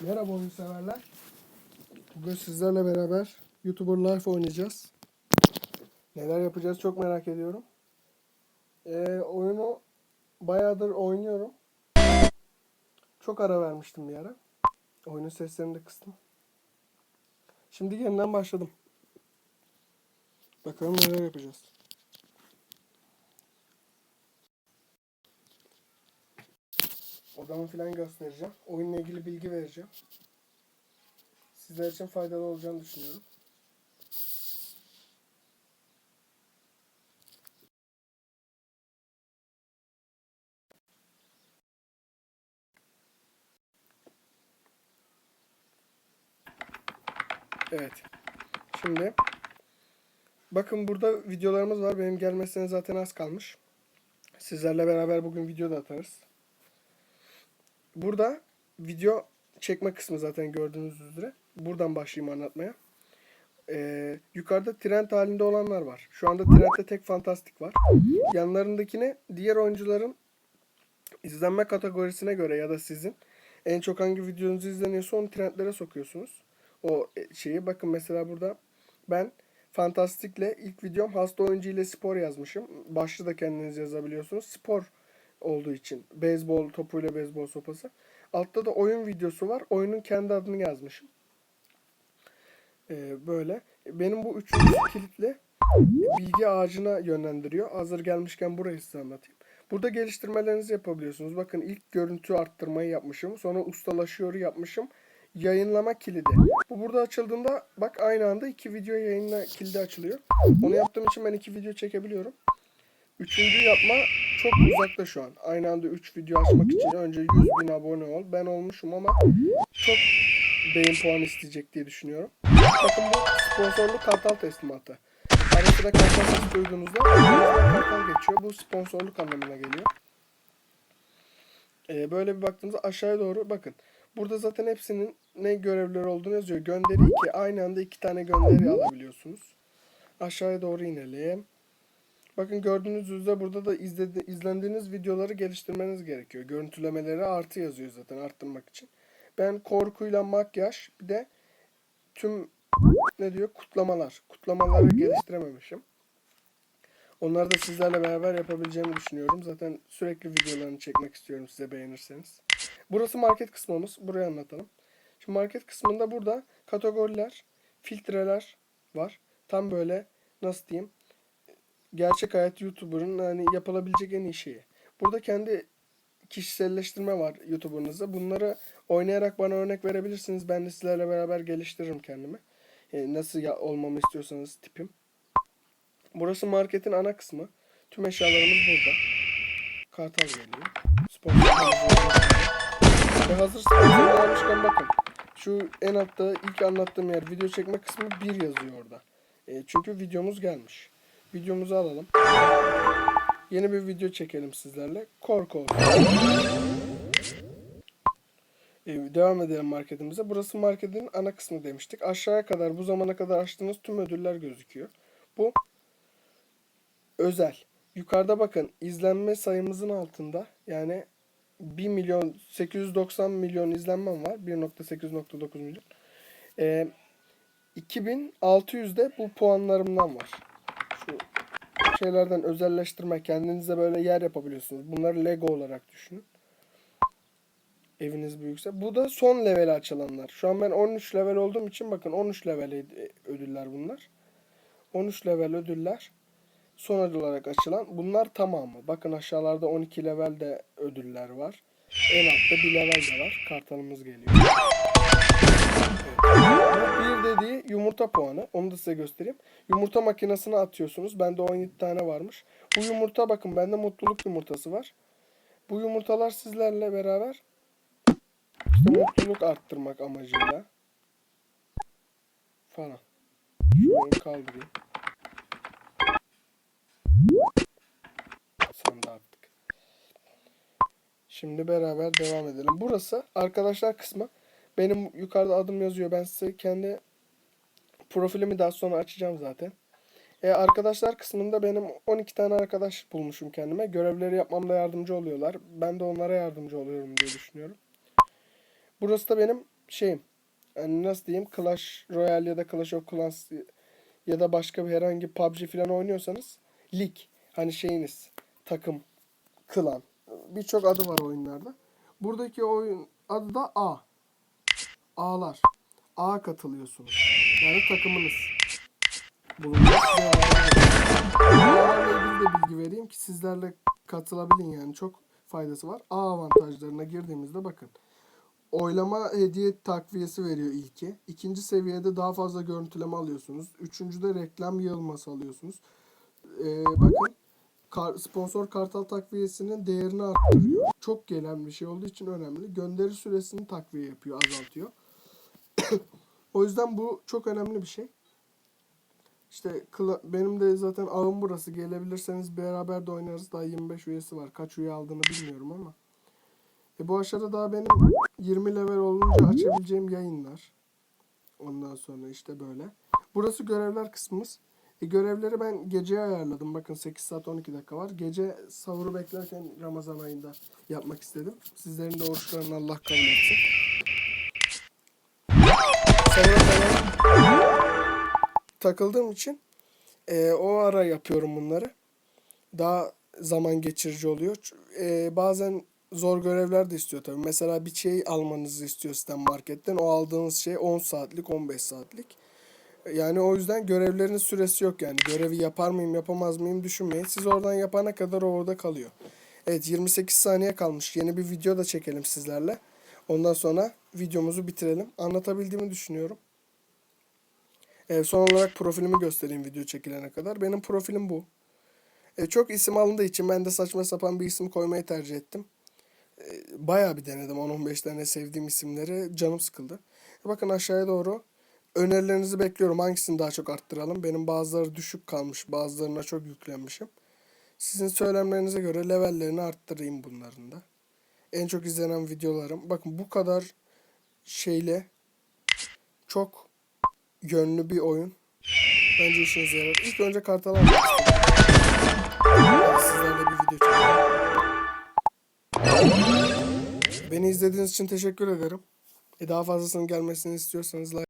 Merhaba oyun severler. Bugün sizlerle beraber YouTuber Life oynayacağız. Neler yapacağız çok merak ediyorum. Ee, oyunu bayağıdır oynuyorum. Çok ara vermiştim bir ara. Oyunun seslerini de kıstım. Şimdi yeniden başladım. Bakalım neler yapacağız. Odamı falan göstereceğim. Oyunla ilgili bilgi vereceğim. Sizler için faydalı olacağını düşünüyorum. Evet. Şimdi bakın burada videolarımız var. Benim gelmesine zaten az kalmış. Sizlerle beraber bugün video da atarız. Burada video çekme kısmı zaten gördüğünüz üzere. Buradan başlayayım anlatmaya. Ee, yukarıda trend halinde olanlar var. Şu anda trendde tek fantastik var. Yanlarındakine diğer oyuncuların izlenme kategorisine göre ya da sizin en çok hangi videonuz izleniyorsa onu trendlere sokuyorsunuz. O e, şeyi bakın mesela burada ben Fantastik'le ilk videom hasta oyuncu ile spor yazmışım. Başlığı da kendiniz yazabiliyorsunuz. Spor olduğu için. Beyzbol topuyla beyzbol sopası. Altta da oyun videosu var. Oyunun kendi adını yazmışım. Ee, böyle. Benim bu üçüncü kilitle bilgi ağacına yönlendiriyor. Hazır gelmişken burayı size anlatayım. Burada geliştirmelerinizi yapabiliyorsunuz. Bakın ilk görüntü arttırmayı yapmışım. Sonra ustalaşıyoru yapmışım. Yayınlama kilidi. Bu burada açıldığında bak aynı anda iki video yayınla kilidi açılıyor. Onu yaptığım için ben iki video çekebiliyorum. Üçüncü yapma çok uzakta şu an. Aynı anda 3 video açmak için önce 100 bin abone ol. Ben olmuşum ama çok beğen puanı isteyecek diye düşünüyorum. Bakın bu sponsorlu kartal teslimatı. Ara sıra kartal sesi duyduğunuzda kartal geçiyor. Bu sponsorluk anlamına geliyor. Ee, böyle bir baktığımızda aşağıya doğru bakın. Burada zaten hepsinin ne görevleri olduğunu yazıyor. Gönderi 2. Aynı anda iki tane gönderi alabiliyorsunuz. Aşağıya doğru inelim. Bakın gördüğünüz üzere burada da izledi, izlendiğiniz videoları geliştirmeniz gerekiyor. Görüntülemeleri artı yazıyor zaten arttırmak için. Ben korkuyla makyaj bir de tüm ne diyor kutlamalar. Kutlamaları geliştirememişim. Onları da sizlerle beraber yapabileceğimi düşünüyorum. Zaten sürekli videolarını çekmek istiyorum size beğenirseniz. Burası market kısmımız. Burayı anlatalım. Şimdi market kısmında burada kategoriler, filtreler var. Tam böyle nasıl diyeyim gerçek hayat YouTuber'ın hani yapılabilecek en iyi şeyi. Burada kendi kişiselleştirme var YouTuber'ınızda. Bunları oynayarak bana örnek verebilirsiniz. Ben de sizlerle beraber geliştiririm kendimi. E, nasıl ya, olmamı istiyorsanız tipim. Burası marketin ana kısmı. Tüm eşyalarımız burada. Kartal geliyor. Sponsor Ve hazır almışken bakın. Şu en altta ilk anlattığım yer video çekme kısmı 1 yazıyor orada. E, çünkü videomuz gelmiş. Videomuzu alalım. Yeni bir video çekelim sizlerle. Korku olsun. Ee, devam edelim marketimize. Burası marketin ana kısmı demiştik. Aşağıya kadar bu zamana kadar açtığınız tüm ödüller gözüküyor. Bu özel. Yukarıda bakın izlenme sayımızın altında yani 1 milyon 890 milyon izlenmem var. 1.8.9 milyon. Ee, 2600'de bu puanlarımdan var. Şeylerden özelleştirme kendinize böyle yer yapabiliyorsunuz. Bunları Lego olarak düşünün. Eviniz büyükse. Bu da son level açılanlar. Şu an ben 13 level olduğum için bakın 13 level ödüller bunlar. 13 level ödüller son ödül olarak açılan. Bunlar tamamı. Bakın aşağılarda 12 level de ödüller var. En altta bir level de var. Kartalımız geliyor. Evet. Bir dediği yumurta puanı. Onu da size göstereyim. Yumurta makinesine atıyorsunuz. Bende 17 tane varmış. Bu yumurta bakın bende mutluluk yumurtası var. Bu yumurtalar sizlerle beraber işte mutluluk arttırmak amacıyla falan. Şunu kaldırayım. Şimdi beraber devam edelim. Burası arkadaşlar kısmı. Benim yukarıda adım yazıyor. Ben size kendi profilimi daha sonra açacağım zaten. E, arkadaşlar kısmında benim 12 tane arkadaş bulmuşum kendime. Görevleri yapmamda yardımcı oluyorlar. Ben de onlara yardımcı oluyorum diye düşünüyorum. Burası da benim şey hani nasıl diyeyim Clash Royale ya da Clash of Clans ya da başka bir herhangi PUBG falan oynuyorsanız lig hani şeyiniz takım klan birçok adı var oyunlarda. Buradaki oyun adı da A. A'lar. A katılıyorsunuz. Yani takımınız. Bulunuyor. Size ilgili de bilgi vereyim ki sizlerle katılabilin yani çok faydası var. A avantajlarına girdiğimizde bakın. Oylama hediye takviyesi veriyor ilki. İkinci seviyede daha fazla görüntüleme alıyorsunuz. Üçüncüde reklam yığılması alıyorsunuz. Ee, bakın sponsor kartal takviyesinin değerini arttırıyor. Çok gelen bir şey olduğu için önemli. Gönderi süresini takviye yapıyor, azaltıyor. O yüzden bu çok önemli bir şey. İşte benim de zaten ağım burası. Gelebilirseniz beraber de oynarız. Daha 25 üyesi var. Kaç üye aldığını bilmiyorum ama. E bu aşağıda daha benim 20 level olunca açabileceğim yayınlar. Ondan sonra işte böyle. Burası görevler kısmımız. E görevleri ben geceye ayarladım. Bakın 8 saat 12 dakika var. Gece sahuru beklerken Ramazan ayında yapmak istedim. Sizlerin de oruçlarını Allah kabul etsin. Kadar takıldığım için e, o ara yapıyorum bunları. Daha zaman geçirici oluyor. E, bazen zor görevler de istiyor tabii. Mesela bir şey almanızı istiyor sistem marketten. O aldığınız şey 10 saatlik, 15 saatlik. Yani o yüzden görevlerin süresi yok yani. Görevi yapar mıyım, yapamaz mıyım düşünmeyin. Siz oradan yapana kadar orada kalıyor. Evet 28 saniye kalmış. Yeni bir video da çekelim sizlerle. Ondan sonra videomuzu bitirelim. Anlatabildiğimi düşünüyorum. Ee, son olarak profilimi göstereyim video çekilene kadar. Benim profilim bu. Ee, çok isim alındığı için ben de saçma sapan bir isim koymayı tercih ettim. Ee, bayağı bir denedim 10-15 tane sevdiğim isimleri. Canım sıkıldı. Bakın aşağıya doğru önerilerinizi bekliyorum. Hangisini daha çok arttıralım? Benim bazıları düşük kalmış. Bazılarına çok yüklenmişim. Sizin söylemlerinize göre levellerini arttırayım bunların da. En çok izlenen videolarım. Bakın bu kadar şeyle çok yönlü bir oyun. Bence işinize yarar. İlk önce kartal Sizlerle bir video çekelim. Beni izlediğiniz için teşekkür ederim. E daha fazlasının gelmesini istiyorsanız like